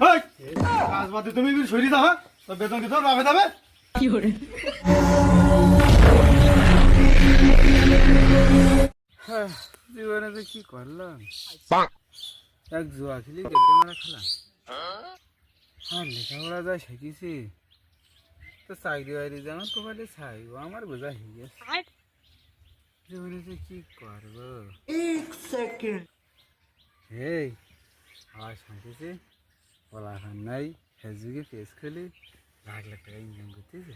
হেই, কাজ বাদে তুমি যদি সরি দাও হ্যাঁ? তো বেতন দিতে হবে যাবে? হ্যাঁ, জীবনে যে কি করলাম? এক জুয়া খেলি গেলতে মারা খেলাম। আর লেখাপড়া যা শিখেছি তো চাকরি বাকরি যেমন কপালে চাইব আমার বোঝা হয়ে গেছে। জীবনে যে কি করব? এই আবার শুনতেছি? বলা খান নাই ফেসবুকে পেজ খুলি লাখ লাখ টাকা ইনকাম করতেছে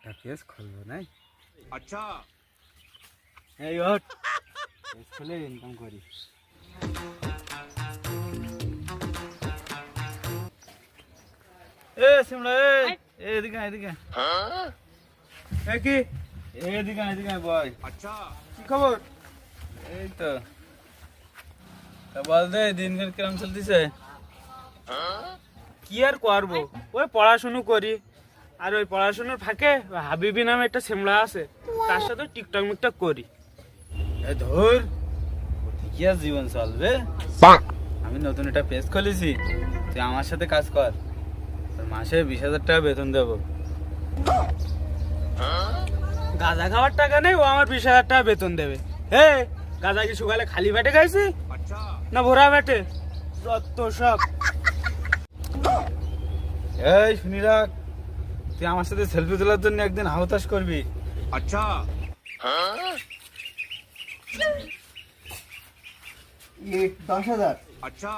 তা পেজ খুলবো নাই এই ওঠ পেজ খুলে ইনকাম করি এ সিমলা এ এদিকে আয়, এদিকে আয়। এ কি এদিকে আয়, এদিকে আয়, বয় আচ্ছা কি খবর এই তো তা বল দে দিনকাল কিরম চলতেছে কি আর করব? ওই পড়াশুনো করি। আর ওই পড়াশুনোর ফাঁকে হাবিবি নামে একটা সিমলা আছে তার সাথে টিকটক মিকটক করি। এ ধর কি আর জীবন চলবে। আমি নতুন একটা পেজ খুলেছি তুই আমার সাথে কাজ কর। তোর মাসে বিশ হাজার টাকা বেতন দেবো। গাঁজা খাওয়ার টাকা নেই ও আমার বিশ হাজার টাকা বেতন দেবে। হে গাঁজা কি সকালে খালি পেটে খাইছি? না ভরা পেটে? যত সব। এই শুনি রাখ তুই আমার সাথে সেলফি তোলার জন্য একদিন আহতাশ করবি। ইট দশ হাজার। আচ্ছা।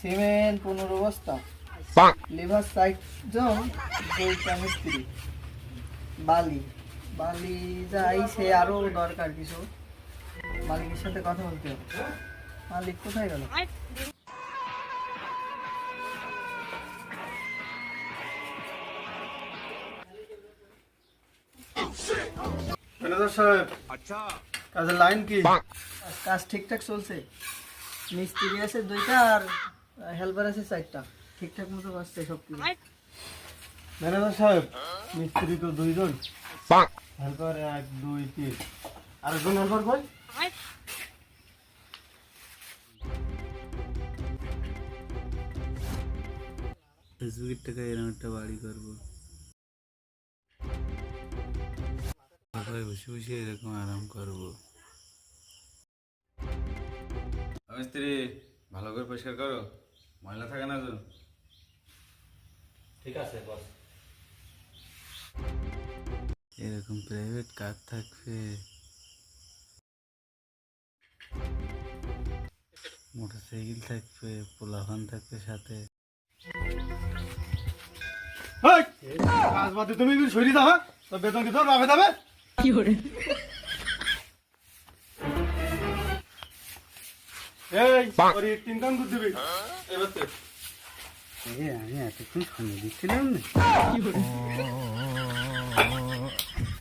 সিমেন্ট পনেরো বস্তা। লিভার সাইড জন দুইটা মিস্ত্রি। বালি। বালি যাই সে আরও দরকার কিছু। মালিকের সাথে কথা বলতে হবে। মালিক কোথায় গেল? ম্যানেজার সাহেব কাজের লাইন কি? কাজ ঠিকঠাক চলছে। মিস্ত্রি আছে দুইটা আর হেল্পার আছে চারটা। ঠিকঠাক মতো বাঁচছে সব কিছু ম্যানেজার সাহেব মিস্ত্রি তো দুইজন। হেল্পার এক দুই তিন। আরেকজন হেল্পার কই? ফেসবুকের টাকা এরকম একটা বাড়ি করব। সবাই বসে বসে এরকম আরাম করব। মিস্ত্রি ভালো করে পরিষ্কার করো। ময়লা থাকে না তো? ঠিক আছে বস। এরকম প্রাইভেট কার থাকবে। মোটরসাইকেল থাকবে পোলাভান থাকবে সাথে। তুমি সরি দাও হ্যাঁ? বেতন দিতে হবে যাবে তোর দুধ দিবি আমি এতক্ষণ শুনে দিচ্ছিলাম না